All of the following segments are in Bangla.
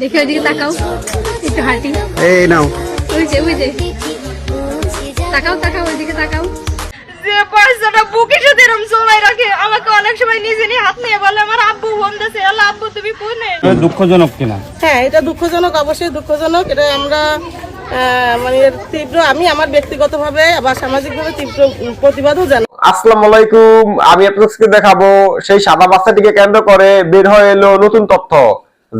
দেখে ওইদিকে তাকাও একটু হাঁটি। এই নাও। ওই যে ওই যে। তাকাও তাকাও ওইদিকে তাকাও। যে বাচ্চাটা বুকের সাথে এরকম জোলাই রাখে আমাকে অনেক সময় নিজে নিয়ে হাত নিয়ে বলে আমার আব্বু ফোন আল্লাহ আব্বু তুমি কোনে? দুঃখজনক কিনা? হ্যাঁ এটা দুঃখজনক অবশ্যই দুঃখজনক। এটা আমরা আহ, মানে তীব্র আমি আমার ব্যক্তিগতভাবে বা সামাজিকভাবে তীব্র প্রতিবাদও জানাই। আসসালামু আলাইকুম। আমি আপনাদেরকে দেখাবো সেই সাদা বাচ্চাটিকে কেন্দ্র করে বের হয়ে এলো নতুন তথ্য।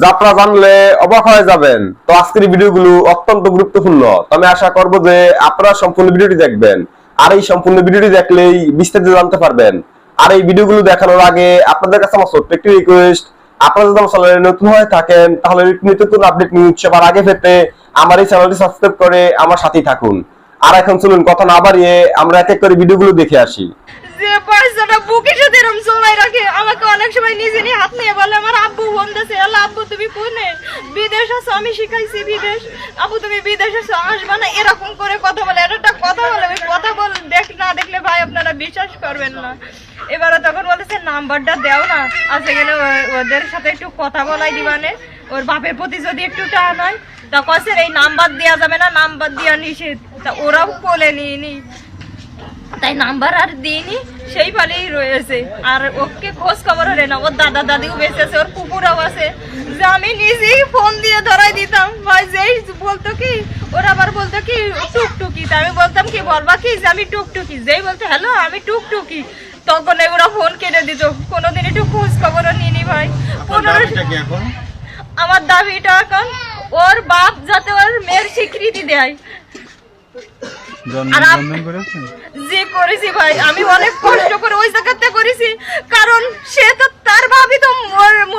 যা আপনারা জানলে অবাক হয়ে যাবেন। তো আজকের ভিডিওগুলো অত্যন্ত গুরুত্বপূর্ণ। তো আমি আশা করব যে আপনারা সম্পূর্ণ ভিডিওটি দেখবেন। আর এই সম্পূর্ণ ভিডিওটি দেখলেই বিস্তারিত জানতে পারবেন। আর এই ভিডিওগুলো দেখানোর আগে আপনাদের কাছে আমার ছোট্ট একটি রিকোয়েস্ট আপনারা যদি আমার চ্যানেলে নতুন হয়ে থাকেন, তাহলে নতুন আপডেট নিউজ সবার আগে পেতে আমার এই চ্যানেলটি সাবস্ক্রাইব করে আমার সাথেই থাকুন। আর এখন চলুন কথা না বাড়িয়ে আমরা এক এক করে ভিডিওগুলো দেখে আসি। যে জোলাই রাখে। আমাকে অনেক সময় নিজে নিয়ে হাত নিয়ে বলে, আমার আব্বু ফোন দিয়েছে আব্বু, তুমি কোনে? বিদেশ আমি শিখাইছি বিদেশ। আব্বু, তুমি বিদেশ আছো না? এরকম করে কথা বলে। এটা একটা কথা বলে কথা বল দেখ না দেখলে ভাই আপনারা বিশ্বাস করবেন না। এবারে তখন বলেছে নাম্বারটা দেও না। আজকে গেলে ওদের সাথে একটু কথা বলাই দিবানে। ওর বাপের প্রতি যদি একটু টান হয়, তা কসে এই নাম্বার দেওয়া যাবে না, নাম্বার দেওয়া নিষেধ। তা ওরাও বলে নিয়ে নি তাই নাম্বার আর দিইনি সেই পালেই রয়েছে। আর ওকে খোঁজ খবর হলে না ওর দাদা দাদিও বেঁচে আছে ওর কুকুরও আছে। যে আমি নিজেই ফোন দিয়ে ধরাই দিতাম ভাই যেই বলতো কি ওরা আবার বলতো কি টুকটুকি। তা আমি বলতাম কি বলবা কি যে আমি টুকটুকি। যেই বলতো হ্যালো আমি টুকটুকি। তখন ওরা ফোন কেটে দিত। কোনোদিন একটু খোঁজ খবরও নিনি ভাই। আমার দাবিটা এখন ওর বাপ যাতে ওর মেয়ের স্বীকৃতি দেয়। যে করেছি ভাই। আমি অনেক কষ্ট করে ওই জায়গাতে করেছি। কারণ সে তো তার ভাবি তো মোর-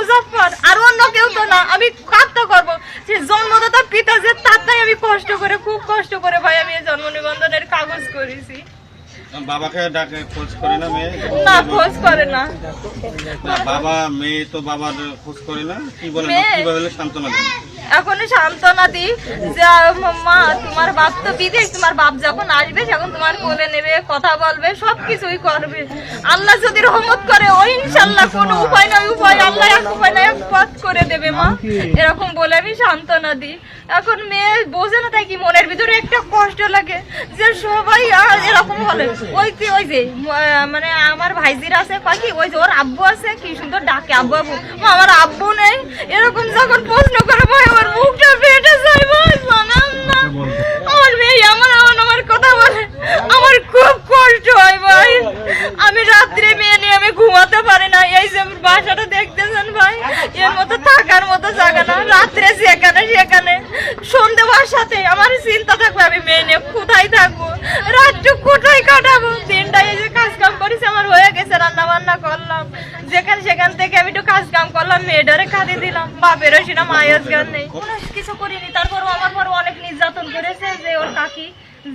আর অন্য কেউ তো না। আমি কাঁদতে করব। যে জন্মদাতা পিতা যে তার তাই আমি কষ্ট করে খুব কষ্ট করে ভাই আমি এই জন্ম নিবন্ধনের কাগজ করেছি। বাবাকে ডাকে খোঁজ করে না মেয়ে? না খোঁজ করে না। বাবা মেয়ে তো বাবার খোঁজ করে না। কি বলে কীভাবে সান্ত্বনা দেন। এখন সান্ত্বনা দিই যে মা তোমার বাপ তো বিদেশ তোমার বাপ যখন আসবে যখন তোমার কোলে নেবে কথা বলবে সব কিছুই করবে। আল্লাহ যদি রহমত করে ওই ইনশাল্লাহ কোনো উপায় নয় উপায় আল্লাহ এক উপায় নয় এক পথ করে দেবে মা। এরকম বলে আমি সান্ত্বনা দিই। এখন মেয়ে বোঝে না তাই কি মনের ভিতরে একটা কষ্ট লাগে যে সবাই আর এরকম বলে ওই যে ওই যে মানে আমার ভাইজির আছে পাখি ওই যে ওর আব্বু আছে কি সুন্দর ডাকে আব্বু আব্বু। মা, আমার আব্বু নেই। এরকম যখন প্রশ্ন করে ভাই আমার মুখটা ফেটে যায় ভাই না। আমার মেয়ে আমার আমার আমার কথা বলে। আমার খুব কষ্ট হয় ভাই। আমি রাত্রে মেয়ে নিয়ে আমি ঘুমাতে পারি না। এই যে বাসাটা দেখতেছেন ভাই এর মতো থাকার মতো জায়গা না। রাত্রে যেখানে সেখানে। সন্ধে বাসাতে আমার চিন্তা থাকবে আমি মেয়ে নিয়ে কোথায় থাকব? রাত্রে কোথায় কাটাবো? দিনটা এই যে কাজ কাম করেছি আমার হয়ে গেছে রান্না বান্না করলাম। যেখানে সেখান থেকে আমি একটু কাজ কাম করলাম মেয়েটারে খাদি দিলাম। বাপেরও সেটা মায়ের গান নেই কোনো কিছু করিনি তারপরও আমার পর অনেক নির্যাতন করেছে যে ওর কাকি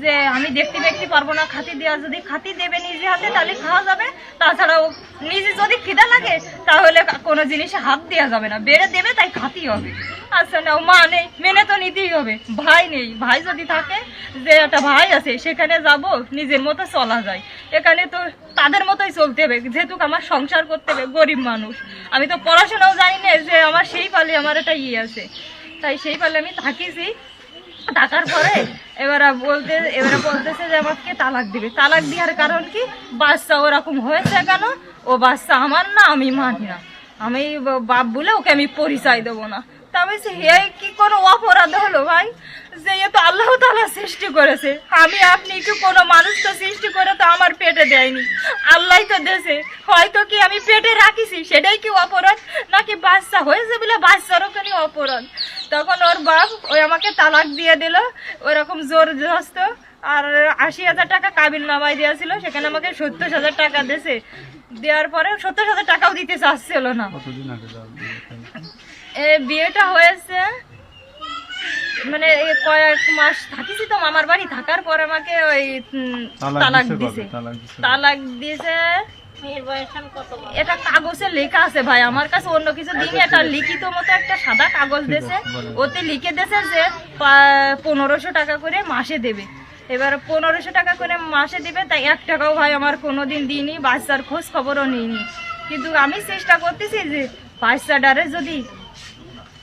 যে আমি দেখতে দেখতে পারব না, খাতি দেওয়া যদি খাতি দেবে নিজে হাতে, তাহলে খাওয়া যাবে। তাছাড়াও নিজে যদি খিদা লাগে, তাহলে কোনো জিনিসে হাত দেওয়া যাবে না। বেড়ে দেবে, তাই খাতি হবে। আচ্ছা না মা নেই, মেনে তো নিতেই হবে। ভাই নেই, ভাই যদি থাকে, যে একটা ভাই আছে, সেখানে যাব, নিজের মতো চলা যায়। এখানে তো তাদের মতোই চলতে হবে, যেহেতু আমার সংসার করতে হবে, গরিব মানুষ। আমি তো পড়াশোনাও জানি না, যে আমার সেই পালে আমার একটা ইয়ে আছে। তাই সেই পালে আমি থাকিছি টাকার পরে এবারে বলতে এবারে বলতেছে যে আমাকে তালাক দিবে। তালাক দেওয়ার কারণ কি? বাচ্চা ওরকম হয়েছে কেন? ও বাচ্চা আমার না, আমি মানি না। আমি বাপ বলে ওকে আমি পরিচয় দেবো না। তা আমি সে কি কোনো অপরাধ হলো ভাই? যে এ তো আল্লাহ তালা সৃষ্টি করেছে। আমি আপনি কি কোনো মানুষ তো সৃষ্টি করে তো আমার পেটে দেয়নি? আল্লাহ তো দেশে হয়তো কি আমি পেটে রাখিছি? সেটাই কি অপরাধ? নাকি বাচ্চা হয়েছে বলে বাচ্চারও কেন অপরাধ? তখন ওর বাপ ওই আমাকে তালাক দিয়ে দিল ওরকম জোর জস্ত আর আশি হাজার টাকা কাবিল নামাই দিয়েছিল সেখানে আমাকে সত্তর হাজার টাকা দিয়েছে দেওয়ার পরে সত্তর হাজার টাকাও দিতে চাচ্ছিল না। এ বিয়েটা হয়েছে মানে কয়েক মাস থাকিছি তো মামার বাড়ি থাকার পর আমাকে ওই তালাক দিছে তালাক দিছে এটা কাগজে লেখা আছে ভাই আমার কাছে অন্য কিছু দিনই এটা লিখিত মতো একটা সাদা কাগজ দিয়েছে ওতে লিখে দিয়েছে যে পনেরোশো টাকা করে মাসে দেবে। এবার পনেরোশো টাকা করে মাসে দেবে তাই এক টাকাও ভাই আমার কোনোদিন দিইনি বাচ্চার খোঁজ খবরও নিইনি। কিন্তু আমি চেষ্টা করতেছি যে বাচ্চাটারে যদি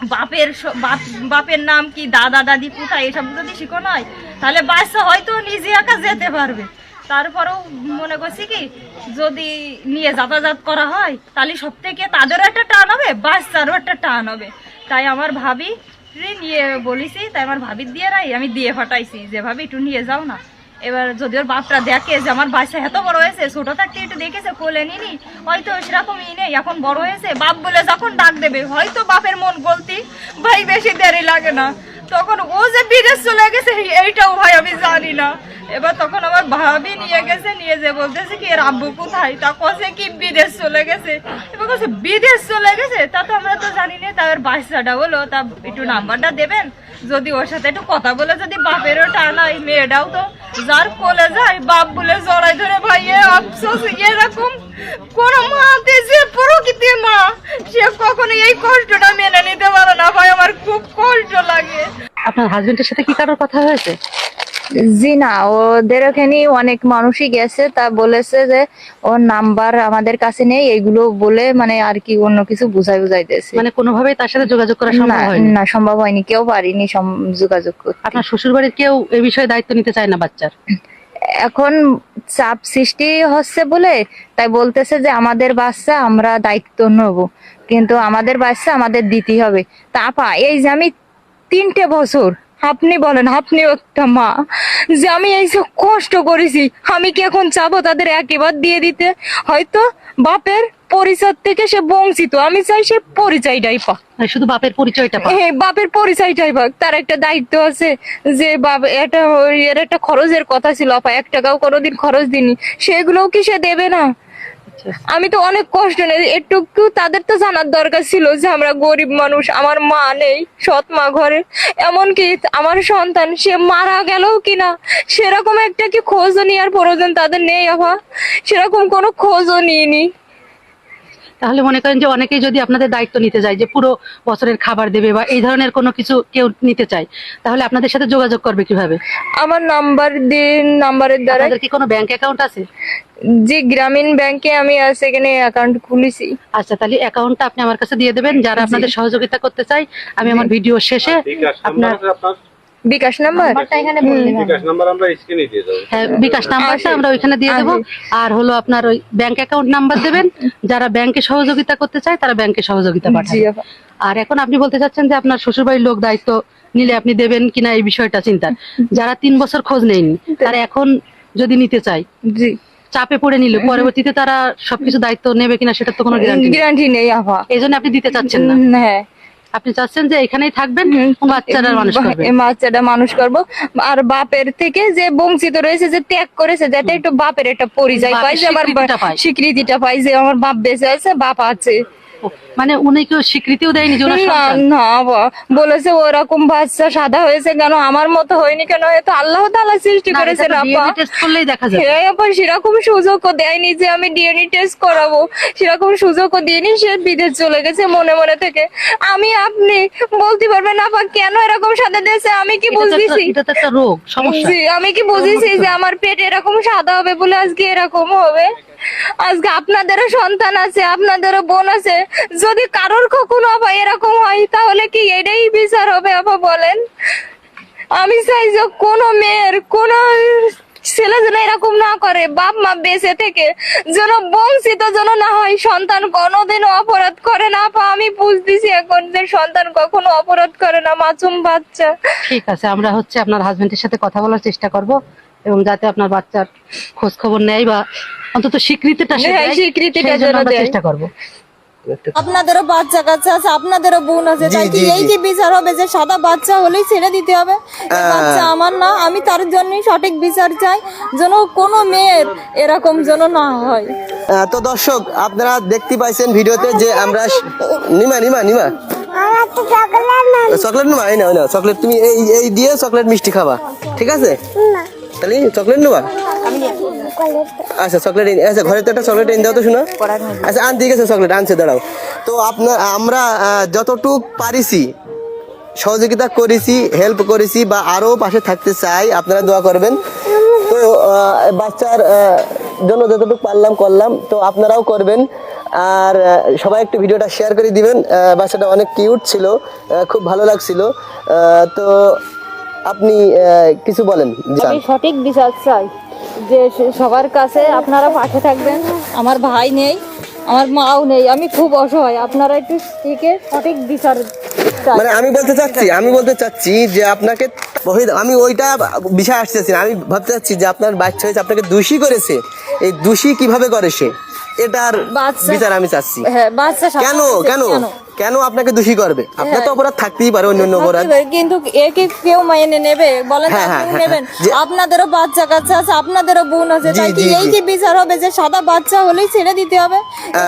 বাপের বাপ- বাপের নাম কি, দাদা, দাদি কোথায় এসব যদি শিখো নয়, তাহলে বাচ্চা হয়তো নিজে একা যেতে পারবে। তারপরেও মনে করছি কি, যদি নিয়ে যাতায়াত করা হয়, তাহলে সব থেকে তাদেরও একটা টান হবে, বাচ্চারও একটা টান হবে। তাই আমার ভাবি নিয়ে বলেছি, তাই আমার ভাবির দিয়ে নাই, আমি দিয়ে ফাটাইছি যে ভাবি একটু নিয়ে যাও না। এবার যদি ওর বাপটা দেখে যে আমার বাচ্চা এত বড় হয়েছে, ছোট থাকতে একটু দেখেছে, কোলে নিনি, হয়তো সেরকমই নেই, এখন বড় হয়েছে। বাপ বলে যখন ডাক দেবে, হয়তো বাপের মন গলতি ভাই, বেশি দেরি লাগে না। তখন ও যে বিদেশ চলে গেছে, এইটাও ভাই আমি জানি না। এবার তখন আমার ভাবি নিয়ে গেছে, নিয়ে যে বলতেছে কি, এর আব্বু কোথায়? তা কষে কি বিদেশ চলে গেছে? এবার কাছে বিদেশ চলে গেছে? তা তো আমরা তো জানি না তার বাচ্চাটা হলো, তা একটু নাম্বারটা দেবেন? যদি ওর সাথে একটু কথা বলে, যদি বাপেরও টানাই মেয়েটাও তো যার কোলে যায়, বাপ বলে জড়াই ধরে, ভাই আফসোস, এরকম কোন মা যে প্রকৃতি মা? সে কখনো এই কষ্টটা মেনে নিতে পারে না, ভাই, আমার খুব কষ্ট লাগে। আপনার হাজবেন্ডের সাথে কি কারোর কথা হয়েছে? জি না ওদের ওখানে অনেক মানুষই গেছে। তা বলেছে যে ওর নাম্বার আমাদের কাছে নেই এগুলো বলে মানে আর কি অন্য কিছু বুঝাই বুঝাই বুঝাইতেছে। মানে কোনোভাবেই তার সাথে যোগাযোগ করা সম্ভব হয়নি? না সম্ভব হয়নি কেউ পারিনি যোগাযোগ করতে। আপনার শ্বশুর বাড়ির কেউ এই বিষয়ে দায়িত্ব নিতে চায় না বাচ্চার? এখন চাপ সৃষ্টি হচ্ছে বলে তাই বলতেছে যে আমাদের বাচ্চা আমরা দায়িত্ব নেব। কিন্তু আমাদের বাচ্চা আমাদের দিতেই হবে। তা আপা এই যে আমি তিনটে বছর আপনি বলেন আপনি একটা মা যে আমি এই সব কষ্ট করেছি আমি কি এখন চাবো তাদের একেবার দিয়ে দিতে? হয়তো বাপের পরিচয় থেকে সে বঞ্চিত আমি চাই সে পরিচয়টাই পা মানে শুধু বাপের পরিচয়টা পায় হ্যাঁ বাপের পরিচয়টাই পাক। তার একটা দায়িত্ব আছে যে বাপ এটা এর একটা খরচের কথা ছিল আপা এক টাকাও কোনোদিন খরচ দিনি সেগুলোও কি সে দেবে না? আমি তো অনেক কষ্ট নেই একটু তাদের তো জানার দরকার ছিল যে আমরা গরিব মানুষ, আমার মা নেই, সৎ মা ঘরে। এমনকি আমার সন্তান, সে মারা গেলেও কিনা, সেরকম একটা কি খোঁজও নেওয়ার প্রয়োজন তাদের নেই আবার। সেরকম কোনো খোঁজও নিইনি। তাহলে মনে করেন যে অনেকেই যদি আপনাদের দায়িত্ব নিতে যায় যে পুরো বছরের খাবার দেবে বা এই ধরনের কোনো কিছু কেউ নিতে চায় তাহলে আপনাদের সাথে যোগাযোগ করবে কীভাবে? আমার নাম্বার দিন নাম্বারের দ্বারা কি কোনো ব্যাংক অ্যাকাউন্ট আছে? যে গ্রামীণ ব্যাংকে আমি আহ, সেখানে অ্যাকাউন্ট খুলেছি। আচ্ছা তাহলে অ্যাকাউন্টটা আপনি আমার কাছে দিয়ে দেবেন। যারা আপনাদের সহযোগিতা করতে চাই আমি আমার ভিডিও শেষে আপনার। বিকাশ নাম্বার? বিকাশ নাম্বার আমরা স্ক্রিনে দিয়ে দেবো। হ্যাঁ, বিকাশ নাম্বারটা আমরা ওইখানে দিয়ে দেবো। আর হলো আপনার ওই ব্যাংক অ্যাকাউন্ট নাম্বার দেবেন। যারা ব্যাংকে সহযোগিতা করতে চায় তারা ব্যাংকে সহযোগিতা আপা। আর এখন আপনি বলতে চাচ্ছেন যে আপনার শ্বশুরবাড়ির লোক দায়িত্ব নিলে আপনি দেবেন কিনা এই বিষয়টা চিন্তা যারা তিন বছর খোঁজ নেয়নি তারা এখন যদি নিতে চায় জি। চাপে পড়ে নিল পরবর্তীতে তারা সবকিছু দায়িত্ব নেবে কিনা সেটা তো কোনো গ্যারান্টি নেই। গ্যারান্টি এই জন্য আপনি দিতে চাচ্ছেন না। হ্যাঁ। আপনি চাচ্ছেন যে এখানেই থাকবেন বাচ্চারা মানুষ করবে। বাচ্চাটা মানুষ করব। আর বাপের থেকে যে বঞ্চিত রয়েছে যে ত্যাগ করেছে যেটা একটু বাপের একটা পরিচয় পাই যে আমার। স্বীকৃতিটা পাই যে আমার বাপ বেঁচে আছে বাপ আছে। মানে স্বীকৃতিও দেয়নি না বলেছে ওরকম বাচ্চা সাদা হয়েছে কেন? আমার মতো হয়নি কেন? আল্লাহ সৃষ্টি করেছে হ্যাঁ সেরকম সুযোগও দেয়নি যে আমি ডিএনএ টেস্ট করাবো। সেরকম সুযোগও দিইনি সে বিদেশ চলে গেছে মনে মনে থেকে। আমি আপনি বলতে পারবেন আপা কেন এরকম সাদা দিয়েছে? আমি কি রোগ আমি কি বুঝেছি যে আমার পেট এরকম সাদা হবে বলে আজকে এরকম হবে? আজকে আপনাদেরও সন্তান আছে, আপনাদেরও বোন আছে। যদি কারোর কখনো আপা এরকম হয়, তাহলে কি এটাই বিচার হবে আপা বলেন? আমি চাই যে কোনো মেয়ের, কোনো ছেলে যেন এরকম না করে, বাপ, মা বেঁচে থেকে, যেন বঞ্চিত যেন না হয়, সন্তান কোনোদিনও অপরাধ করে না আপা। আমি বুঝতেছি এখন যে সন্তান কখনো অপরাধ করে না, মাসুম বাচ্চা। ঠিক আছে, আমরা হচ্ছে আপনার হাজবেন্ডের সাথে কথা বলার চেষ্টা করব। এবং যাতে আপনার বাচ্চার খোঁজ খবর নেয় বা অন্তত স্বীকৃতিটা হ্যাঁ, স্বীকৃতিটা জন্য আমরা চেষ্টা করব। আপনাদেরও বাচ্চা কাচ্চা আছে আপনাদেরও বোন আছে তাই কি এই যে বিচার হবে যে সাদা বাচ্চা হলেই ছেড়ে দিতে হবে? বাচ্চা আমার না আমি তার জন্যই সঠিক বিচার চাই যেন কোনো মেয়ের এরকম যেন না হয়। তো দর্শক আপনারা দেখতে পাইছেন ভিডিওতে যে আমরা নিমা নিমা নিমা। চকলেট নেবা এই না এই না চকলেট তুমি এই এই দিয়ে চকলেট মিষ্টি খাবা ঠিক আছে? তাহলে চকলেট নেবা? আচ্ছা চকলেট আচ্ছা ঘরে তো একটা চকলেট এনে দাও তো শোনো। আচ্ছা আনতে গেছে চকলেট আনছে দাঁড়াও। তো আপনার আমরা যতটুক পারিছি সহযোগিতা করেছি হেল্প করেছি বা আরও পাশে থাকতে চাই আপনারা দোয়া করবেন। তো বাচ্চার জন্য যতটুকু পারলাম করলাম। তো আপনারাও করবেন। আর সবাই একটু ভিডিওটা শেয়ার করে দিবেন। বাচ্চাটা অনেক কিউট ছিল খুব ভালো লাগছিল। তো আপনি কিছু বলেন আমি সঠিক বিচার চাই যে সবার কাছে আপনারা পাশে থাকবেন আমার ভাই নেই আমার মাও নেই আমি খুব অসহায়। আপনারা একটু থেকে সঠিক বিচার মানে আমি বলতে চাচ্ছি আমি বলতে চাচ্ছি যে আপনাকে আমি ওইটা বিষয় আসতেছি। আমি ভাবতে চাচ্ছি যে আপনার বাচ্চা হয়েছে আপনাকে দোষী করেছে। এই দোষী কীভাবে করে সে? এটার বিচার আমি চাচ্ছি। হ্যাঁ বাচ্চা কেন? কেন? কেন আপনাকে দোষী করবে? আপনার তো অপরাধ থাকতেই পারে অন্য অন্য অপরাধ। কিন্তু একে কেউ মেনে নেবে? বলেন হ্যাঁ, হ্যাঁ, হ্যাঁ, নেবেন। হ্যাঁ। আপনাদেরও বাচ্চা কাচ্চা আছে আপনাদেরও বোন আছে তাই কি এই। কি বিচার হবে যে সাদা বাচ্চা হলেই ছেড়ে দিতে হবে?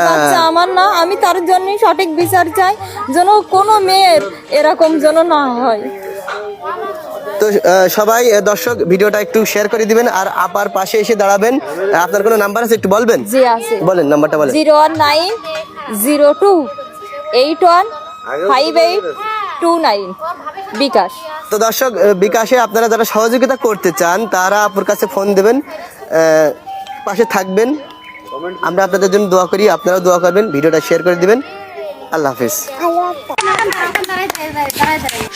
বাচ্চা আমার না আমি তার জন্যই সঠিক বিচার চাই যেন কোনো মেয়ের এরকম যেন না হয়। তো সবাই দর্শক ভিডিওটা একটু শেয়ার করে দিবেন আর আপার পাশে এসে দাঁড়াবেন। আপনার কোনো নাম্বার আছে একটু বলবেন? জি আছে। বলেন নাম্বারটা বলেন। Zero one nine zero two. Eight one five eight two nine bKash. তো দর্শক বিকাশে আপনারা যারা সহযোগিতা করতে চান তারা আপুর কাছে ফোন দেবেন পাশে থাকবেন। আমরা আপনাদের জন্য দোয়া করি আপনারাও দোয়া করবেন ভিডিওটা শেয়ার করে দিবেন। আল্লাহ হাফিজ।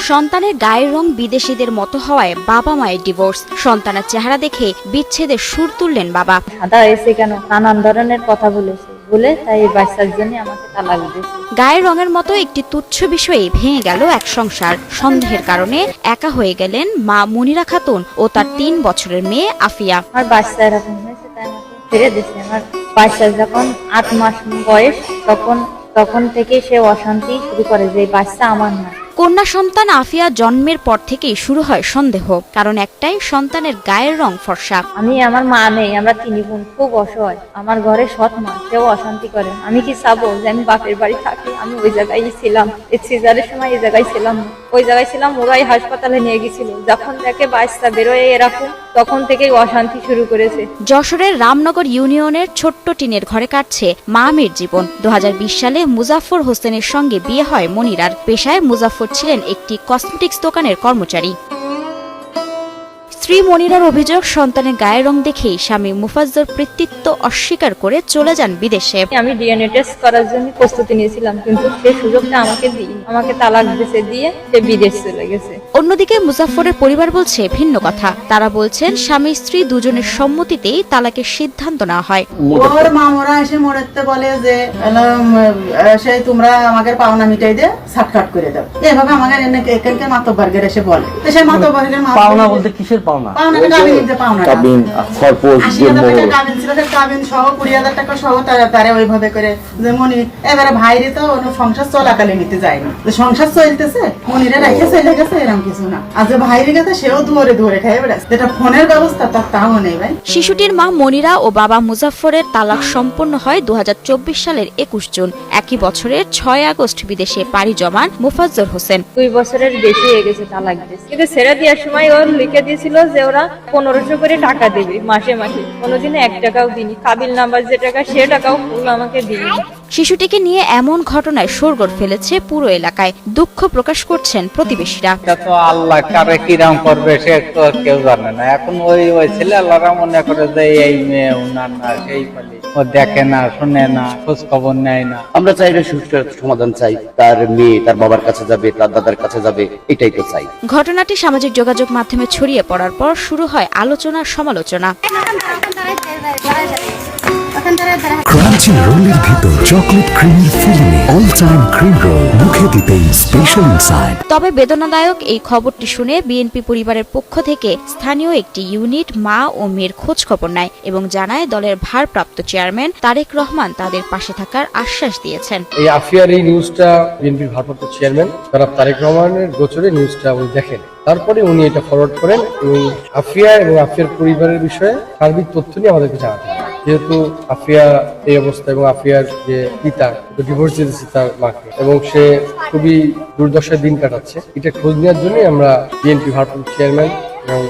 সন্তানের গায়ের রং বিদেশিদের মতো হওয়ায় বাবা মায়ের ডিভোর্স সন্তানের চেহারা দেখে বিচ্ছেদের সুর তুললেন বাবা। সাদা হয়েছে কেন? নানান ধরনের কথা বলেছে। বলে তাই বাচ্চার জন্য আমাকে তালাক দিয়েছে। গায়ের রঙের মতো একটি তুচ্ছ বিষয়ে ভেঙে গেল এক সংসার। সন্দেহের কারণে একা হয়ে গেলেন মা মুনিরা খাতুন ও তার তিন বছরের মেয়ে আফিয়া। আমার বাচ্চা এরকম হয়েছে তাই আমাকে দিয়েছে। আমার বাচ্চা যখন আট মাস বয়স তখন তখন থেকে সে অশান্তি শুরু করে যে বাচ্চা আমার না কন্যা সন্তান আফিয়া জন্মের পর থেকেই শুরু হয় সন্দেহ কারণ একটাই সন্তানের গায়ের রং ফর্সা। আমি আমার মা নেই আমরা তিন বোন খুব অসহায়। আমার ঘরে সৎ মা কেউ অশান্তি করে আমি কি চাবো যে আমি বাপের বাড়ি থাকি? আমি ওই জায়গায় ছিলাম। এই সিজারের সময় এই জায়গায় ছিলাম ওই জায়গায় ছিলাম ওরাই হাসপাতালে নিয়ে গেছিল। যখন দেখে বাচ্চা বেরোয় এরকম তখন থেকেই অশান্তি শুরু করেছে। যশোরের রামনগর ইউনিয়নের ছোট্ট টিনের ঘরে কাটছে মামির জীবন। দু হাজার বিশ সালে মুজাফর হোসেনের সঙ্গে বিয়ে হয় মনিরার। পেশায় মুজাফর ছিলেন একটি কসমেটিক্স দোকানের কর্মচারী। স্ত্রী মনিরার অভিযোগ সন্তানের গায়ের রং দেখেই স্বামী মুফাজ্জর কৃতিত্ব অস্বীকার করে চলে যান বিদেশে। আমি ডিএনএ টেস্ট করার জন্য প্রস্তুতি নিয়েছিলাম কিন্তু সেই সুযোগটা আমাকে দিই আমাকে তালাক দিয়েছে দিয়ে সে বিদেশ চলে গেছে। অন্যদিকে মুজাফরের পরিবার বলছে ভিন্ন কথা। তারা বলছেন স্বামী স্ত্রী দুজনের সম্মতিতেই তালাকের সিদ্ধান্ত নেওয়া হয়। ওর মামরা এসে মোড়েতে বলে যে সেই তোমরা আমাকে পাওনা মিটাই দিয়ে সাটকাট করে দাও। এভাবে আমাকে এনে এখানকার মাতব্বর্গের এসে বলে। সেই মাতব্বর্গের পাওনা বলতে কিসের পাওনা। কাবিন কাবিন খরপোশ সহ কুড়ি হাজার টাকা সহ তারা তারা ওইভাবে করে যে মনি এবারে ভাইরে তো ওর সংসার চলাকালে নিতে যায়নি। সংসার চলতেছে মনিরে রেখে চলে গেছে এরকম কিছু না। আর যে ভাইরে গেছে সেও দুয়ারে দুয়ারে খাই বেড়াচ্ছে যেটা ফোনের ব্যবস্থা তার তাও নেই ভাই। শিশুটির মা মনিরা ও বাবা মুজাফফরের তালাক সম্পন্ন হয় দু হাজার চব্বিশ সালের একুশ জুন। একই বছরের ছয় আগস্ট বিদেশে পাড়ি জমান মুফাজ্জর হোসেন। দুই বছরের বেশি হয়ে গেছে তালাক দিয়েছে কিন্তু ছেড়ে দেওয়ার সময় ওর লিখে দিয়েছিল যে ওরা পনেরোশো করে টাকা দেবে মাসে মাসে। কোনোদিন এক টাকাও দিনি কাবিল নাম্বার যে টাকা, সে টাকাও ফুল আমাকে দিনি শিশুটিকে নিয়ে এমন ঘটনায় শোরগোল ফেলেছে পুরো এলাকায়। দুঃখ প্রকাশ করছেন প্রতিবেশীরা। তো আল্লাহ কারে কিরাম করবে সে তো কেউ জানে না। এখন ওই ওই ছেলে আল্লাহরা মনে করে যে এই মেয়ে উনার না সেই বলে ও দেখে না শুনে না খোঁজ খবর নেয় না। আমরা চাই না সুষ্ঠু সমাধান চাই। তার মেয়ে তার বাবার কাছে যাবে তার দাদার কাছে যাবে এটাই তো চাই। ঘটনাটি সামাজিক যোগাযোগ মাধ্যমে ছড়িয়ে পড়ার পর শুরু হয় আলোচনা সমালোচনা ক্রাঞ্চি রোলের ভিতর চকলেট ক্রিমের ফিল্মে অল টাইম ক্রিম রোল মুখে দিতেই স্পেশাল ইনসাইড তবে বেদনাদায়ক এই খবরটি শুনে বিএনপি পরিবারের পক্ষ থেকে স্থানীয় একটি ইউনিট মা ও মেয়ের খোঁজ খবর নেয় এবং জানায় দলের ভারপ্রাপ্ত চেয়ারম্যান তারেক রহমান তাদের পাশে থাকার আশ্বাস দিয়েছেন। এই আফিয়ার এই নিউজটা বিএনপির ভারপ্রাপ্ত চেয়ারম্যান জনাব তারেক রহমানের গোচরে নিউজটা উনি দেখেন। তারপরে উনি এটা ফরওয়ার্ড করেন এবং আফিয়া এবং আফিয়ার পরিবারের বিষয়ে সার্বিক তথ্য নিয়ে আমাদেরকে জানাতে যেহেতু আফিয়া এই অবস্থা এবং আফিয়ার যে পিতা ডিভোর্স দিয়েছে তার মাকে, এবং সে খুবই দুর্দশায় দিন কাটাচ্ছে। এটা খোঁজ নেওয়ার জন্যই আমরা বিএনপি ভারপ্রাপ্ত চেয়ারম্যান এবং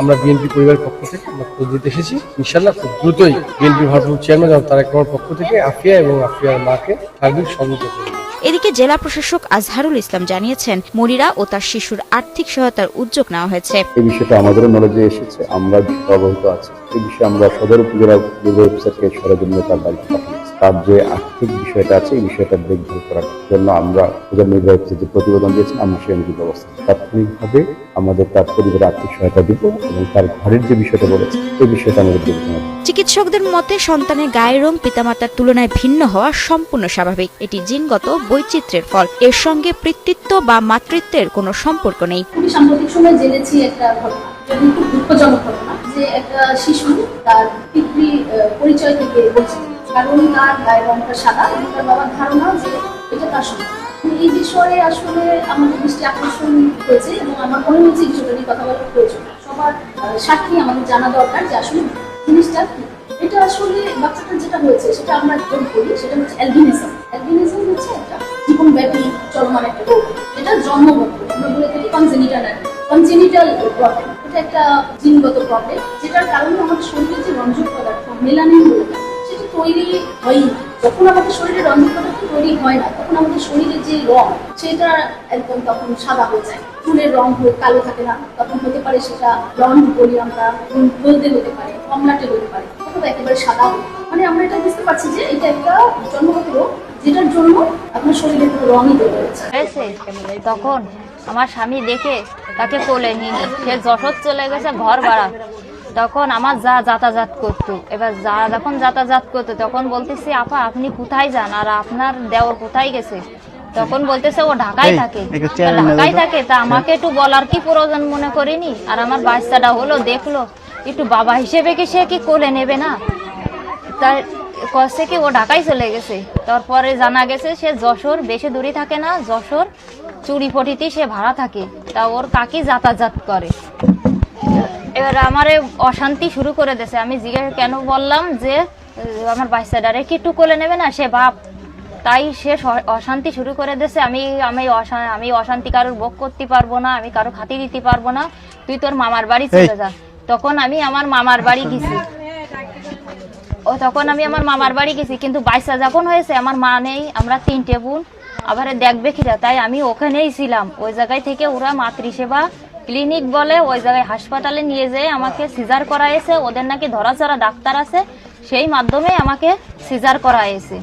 আমরা বিএনপি পরিবারের পক্ষ থেকে আমরা খোঁজ দিতে এসেছি। ইনশাল্লাহ খুব দ্রুতই বিএনপি ভারপ্রাপ্ত চেয়ারম্যান জনাব তারেক রহমানের পক্ষ থেকে আফিয়া এবং আফিয়ার মাকে সার্বিক সহযোগিতা করবে এদিকে জেলা প্রশাসক আজহারুল ইসলাম জানিয়েছেন, মনিরা ও তার শিশুর আর্থিক সহায়তার উদ্যোগ নেওয়া হয়েছে। এই বিষয়টা আমাদেরও নলেজে এসেছে, আমরা অবহিত আছি। এই বিষয়ে আমরা সদর উপজেলা ওয়েবসাইটকে সরজমিনে তার দায়িত্ব তার যে আর্থিক বিষয়টা আছে এই বিষয়টা দেখভাল করার জন্য আমরা প্রধান নির্বাহী যে প্রতিবেদন দিয়েছেন আমরা সেই অনুযায়ী ব্যবস্থা তাৎক্ষণিকভাবে আমাদের তার পরিবারের আর্থিক সহায়তা দিব এবং তার ঘরের যে বিষয়টা বলেছে এই বিষয়টা আমাদের বিবেচনা দিব। চিকিৎসকদের মতে সন্তানের গায়ের রং পিতামাতার তুলনায় ভিন্ন হওয়া সম্পূর্ণ স্বাভাবিক। এটি জিনগত বৈচিত্র্যের ফল। এর সঙ্গে পিতৃত্ব বা মাতৃত্বের কোনো সম্পর্ক নেই। সাম্প্রতিক সময় জেনেছি একটা ঘটনা যেটা খুব দুঃখজনক ঘটনা যে একটা শিশু তার পিতৃ পরিচয় থেকে বলছে কারণ তার গায়ের রংটা সাদা তার বাবার ধারণা যে এটা তার সন্তান এই বিষয়ে আসলে আমাদের দৃষ্টি আকর্ষণ হয়েছে এবং আমার মনে হয়েছে এই বিষয়টা নিয়ে কথা বলা প্রয়োজন। সবার সাক্ষী আমাদের জানা দরকার যে আসলে জিনিসটা এটা আসলে বাচ্চাটার যেটা হয়েছে সেটা আমরা একদম বলি সেটা হচ্ছে অ্যালবিনিজম অ্যালবিনিজম হচ্ছে একটা জীবনব্যাপী চলমান একটা রোগ। এটা জন্মগত আমরা বলে থাকি কনজেনিটাল কনজেনিটাল প্রবলেম এটা একটা জিনগত প্রবলেম যেটার কারণে আমাদের শরীরে যে রঞ্জক পদার্থ মেলানিন বলে থাকে, তৈরি হয়ই না। যখন আমাদের শরীরে রঞ্জক পদার্থ তৈরি হয় না, তখন আমাদের শরীরে যে রং, সেটা একদম তখন সাদা হয়ে যায় চুলের রং হয়ে কালো থাকে না, তখন হতে পারে সেটা ব্লন্ড বলি আমরা হলদে হতে পারে, কমলাটে হতে পারে, অথবা একেবারে সাদা মানে আমরা এটা বুঝতে পারছি যে এটা একটা জন্মগত রোগ, যেটার জন্য আপনার শরীরে কোনো রঙই তৈরি হয়েছে তখন আমার স্বামী দেখে তাকে কোলে নিয়ে। সে যশোর চলে গেছে ঘর ভাড়া তখন আমার যা যাতায়াত করতো। এবার যা যখন যাতায়াত করতো তখন বলতেছি আপা আপনি কোথায় যান? আর আপনার দেওর কোথায় গেছে? তখন বলতেছে ও ঢাকায় থাকে। ঢাকায় থাকে তা আমাকে একটু বলার কি প্রয়োজন মনে করিনি? আর আমার বাচ্চাটা হলো দেখল একটু বাবা হিসেবে কি সে কি কোলে নেবে না? তাই কষে কি ও ঢাকায় চলে গেছে। তারপরে জানা গেছে সে যশোর বেশি দূরে থাকে না যশোর চুরিপটিতে সে ভাড়া থাকে। তা ওর কাকি যাতায়াত করে। এবার আমারে অশান্তি শুরু করে দিয়েছে। আমি জিজ্ঞেস কেন বললাম যে আমার বাচ্চাটারে কি একটু কোলে নেবে না? সে বাপ তাই সে অশান্তি শুরু করে দিয়েছে। আমি আমি আমি অশান্তি কারোর ভোগ করতে পারব না আমি কারও খাতি দিতে পারব না। তুই তোর মামার বাড়ি চলে যা। তখন আমি আমার মামার বাড়ি গেছি। ও তখন আমি আমার মামার বাড়ি গেছি। কিন্তু বাচ্চা যখন হয়েছে আমার মা নেই আমরা তিনটে বোন। আবার দেখবে কিরা। তাই আমি ওখানেই ছিলাম। ওই জায়গায় থেকে ওরা মাতৃসেবা ক্লিনিক বলে ওই জায়গায় হাসপাতালে নিয়ে যেয়ে আমাকে সিজার করাইছে ওদের নাকি ধরাচড়া ডাক্তার আছে, সেই মাধ্যমে আমাকে সিজার করাইছে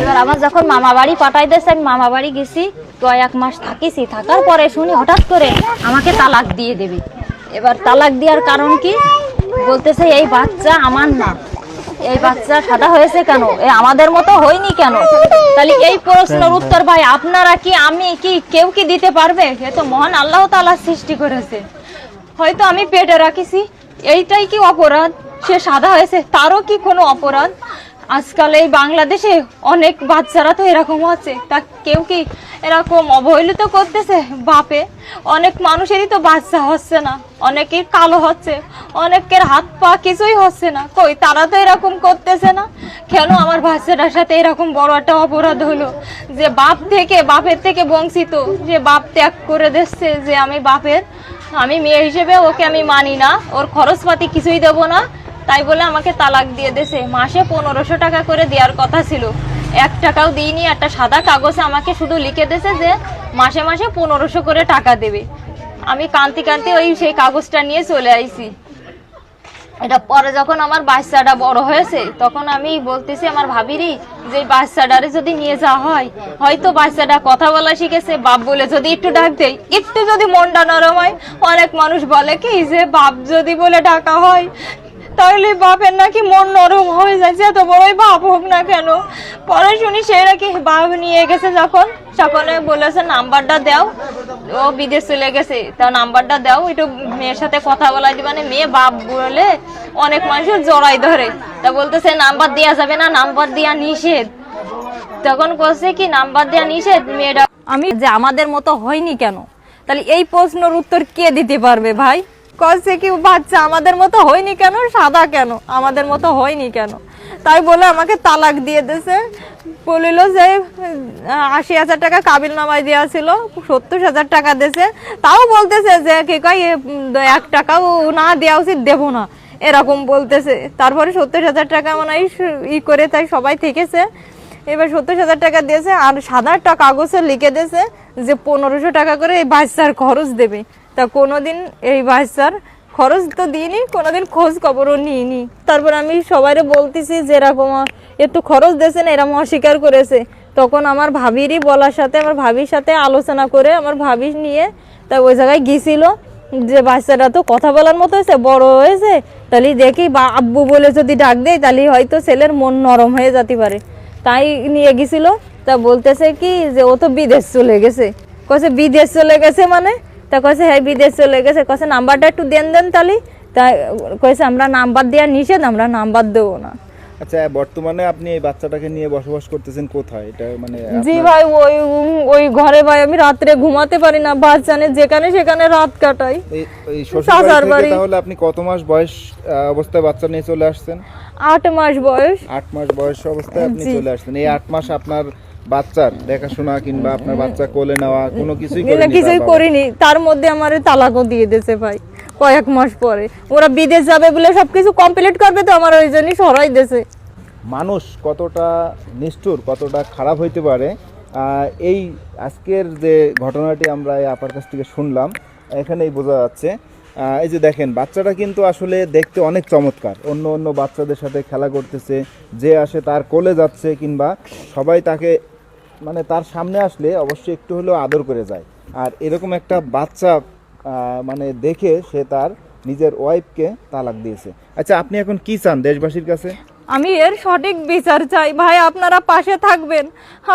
এবার আমার যখন মামা বাড়ি পাঠাই দিয়েছে আমি মামা বাড়ি গেছি, কয়েক মাস থাকিছি। থাকার পরে শুনি হঠাৎ করে আমাকে তালাক দিয়ে দেবে। এবার তালাক দেওয়ার কারণ কি? বলতেছে, এই বাচ্চা আমার না। এই বাচ্চা সাদা হয়েছে কেন? এ আমাদের মতো হয়নি কেন? তাহলে এই প্রশ্নের উত্তর ভাই আপনারা কি আমি কি কেউ কি দিতে পারবে? এ তো মহান আল্লাহ তাআলা সৃষ্টি করেছে। হয়তো আমি পেটে রাখিছি এইটাই কি অপরাধ? সে সাদা হয়েছে তারও কি কোনো অপরাধ? আজকাল এই বাংলাদেশে অনেক বাচ্চারা তো এরকম হচ্ছে তা কেউ কি এরকম অবহেলিত করতেছে? বাপে, অনেক মানুষেরই তো বাচ্চা হচ্ছে না। অনেকের কালো হচ্ছে, অনেকের হাত পা কিছুই হচ্ছে না। কই, তারা তো এরকম করতেছে না? কেন আমার বাচ্চাটার সাথে এরকম বড় একটা অপরাধ হলো? যে বাপ থেকে, বাপের থেকে বঞ্চিত, যে বাপ ত্যাগ করে দিচ্ছে যে আমি বাপের, আমি মেয়ে হিসেবে ওকে আমি মানি না, ওর খরচপাতি কিছুই দেবো না। তাই বলে আমাকে তালাক দিয়ে দেছে। মাসে পনেরোশো টাকা করে দেওয়ার কথা ছিল। এক টাকাও দিইনি, একটা সাদা কাগজে আমাকে শুধু লিখে দিয়েছে যে, মাসে মাসে পনেরোশো করে টাকা দেবে। আমি কান্তি কান্তি ওই সেই কাগজটা নিয়ে চলে আইছি। এটা পরে যখন আমার বাচ্চাটা বড় হয়েছে, তখন আমি বলতেছি, আমার ভাবিরি যে বাচ্চাটারে যদি নিয়ে যাওয়া হয়, হয়তো বাচ্চাটা কথা বলা শিখেছে, বাপ বলে যদি একটু ডাক দেয়, একটু যদি মনটা নরম হয়, অনেক মানুষ বলে কি যে, বাপ যদি বলে ডাকা হয় তাহলে বাপের নাকি মন নরম হয়ে যায় যত বড়ই বাপ হোক না কেন? পরে শুনি সে নাকি বাপ নিয়ে গেছে যখন। তখন বলেছে, নাম্বারটা দাও। ও বিদেশ চলে গেছে। তা নাম্বারটা দাও, একটু মেয়ের সাথে কথা বলা দিবা না। মেয়ে বাপ বলে অনেক মানুষের জড়াই ধরে। তা বলতেছে, নাম্বার দেওয়া যাবে না, নাম্বার দেওয়া নিষেধ। তখন বলছে কি, নাম্বার দেওয়া নিষেধ, মেয়েটা আমি যে আমাদের মতো হয়নি কেন? তাহলে এই প্রশ্নের উত্তর কে দিতে পারবে ভাই? কছে কি বাচ্চা? আমাদের মতো হয়নি কেন? সাদা কেন? আমাদের মতো হয়নি কেন? তাই বলে আমাকে তালাক দিয়ে দিয়েছে। বলিল যে আশি হাজার টাকা কাবিল নামায় দেওয়া ছিল সত্তর হাজার টাকা দিয়েছে। তাও বলতেছে যে, কি কয় এক টাকাও না দেওয়া উচিত, দেবো না। এরকম বলতেছে। তারপরে সত্তর হাজার টাকা মনে ই করে তাই সবাই থেকেছে। এবার সত্তর হাজার টাকা দিয়েছে, আর সাদা একটা কাগজে লিখে দিয়েছে যে, পনেরোশো টাকা করে এই বাচ্চার খরচ দেবে। তা কোনোদিন এই বাচ্চার খরচ তো দিইনি, কোনোদিন খোঁজ খবরও নিইনি। তারপর আমি সবাইরে বলতেছি যে এরকম একটু খরচ দিয়েছে না, এরকম অস্বীকার করেছে। তখন আমার ভাবিরই বলার সাথে, আমার ভাবির সাথে আলোচনা করে আমার ভাবি নিয়ে তা ওই জায়গায় গিয়েছিল যে বাচ্চাটা তো কথা বলার মতো হয়েছে, বড় হয়েছে, তাহলে দেখি বা আব্বু বলে যদি ডাক দেয়, তাহলে হয়তো ছেলের মন নরম হয়ে যেতে পারে। তাই নিয়ে গেছিল। তা বলতেছে কি যে ও তো বিদেশ চলে গেছে। কছে বিদেশ চলে গেছে মানে? তা কছে হ্যাঁ বিদেশ চলে গেছে। কছে নাম্বারটা একটু দেন দেন তাহলে তা কয়েছে আমরা নাম্বার দেওয়ার নিষেধ আমরা নাম্বার দেবো না। আচ্ছা বর্তমানে আপনি এই বাচ্চাটাকে নিয়ে বসবাস করতেছেন কোথায়? এটা মানে জি ভাই ওই ওই ঘরে ভাই আমি রাত্রে ঘুমাতে পারি না বাচ্চানে যেখানে সেখানে রাত কাটাই। এই শ্বশুর বাড়ি। তাহলে আপনি কত মাস বয়স অবস্থায় বাচ্চা নিয়ে চলে আসছেন? আট মাস বয়স। আট মাস বয়স অবস্থায় আপনি চলে আসছেন। এই আট মাস আপনার বাচ্চার দেখাশোনা কিংবা আপনার বাচ্চা কোলে নেওয়া কোনো কিছুই কিছুই করিনি। তার মধ্যে আমার তালাকও দিয়ে দিয়েছে ভাই কয়েক মাস পরে। ওরা বিদেশ যাবে বলে সবকিছু কমপ্লিট করবে তো আমার ওই জন্যই সরাই দিয়েছে। মানুষ কতটা নিষ্ঠুর কতটা খারাপ হইতে পারে এই আজকের যে ঘটনাটি আমরা এই আপার কাছ থেকে শুনলাম এখানেই বোঝা যাচ্ছে। এই যে দেখেন বাচ্চাটা কিন্তু আসলে দেখতে অনেক চমৎকার। অন্য অন্য বাচ্চাদের সাথে খেলা করতেছে যে আসে তার কোলে যাচ্ছে কিংবা সবাই তাকে মানে তার সামনে আসলে অবশ্যই একটু হলেও আদর করে যায়। আর এরকম একটা বাচ্চা মানে দেখে সে তার নিজের ওয়াইফকে তালাক দিয়েছে। আচ্ছা আপনি এখন কি চান দেশবাসীর কাছে? আমি এর সঠিক বিচার চাই। ভাই, আপনারা পাশে থাকবেন।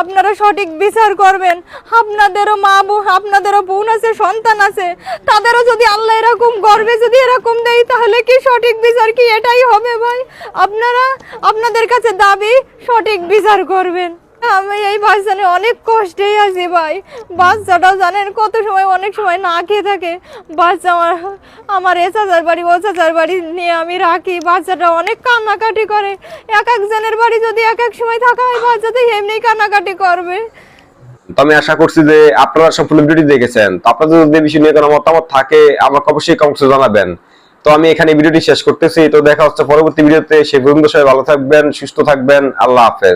আপনারা সঠিক বিচার করবেন। আপনাদেরও মা বোন আপনাদেরও বোন আছে, সন্তান আছে। তাদেরও যদি আল্লাহ এরকম গর্বে যদি এরকম দেয়, তাহলে কি সঠিক বিচার কি? এটাই হবে ভাই। আপনারা, আপনাদের কাছে দাবি, সঠিক বিচার করবেন। আমি এই অনেক কষ্টেই আছি ভাই। বাচ্চাটাও জানেন কত সময়, অনেক সময় না খেয়ে থাকে। বাচ্চা আমার আমার এ চাচার বাড়ি, ও চাচার বাড়ি নিয়ে আমি রাখি। বাচ্চাটা অনেক কান্নাকাটি করে। এক একজনের বাড়ি যদি এক এক সময় থাকা হয় এমনি কান্নাকাটি করবে। তো আমি আশা করছি যে আপনারা ভিডিওটি দেখেছেন। তো আপনাদের যদি বিষয় নিয়ে কোনো মতামত থাকে, আমাকে অবশ্যই কমেন্টসে জানাবেন। তো আমি এখানে ভিডিওটি শেষ করতেছি। তো দেখা হচ্ছে পরবর্তী ভিডিওতে সে পর্যন্ত ভালো থাকবেন, সুস্থ থাকবেন। আল্লাহ হাফেজ।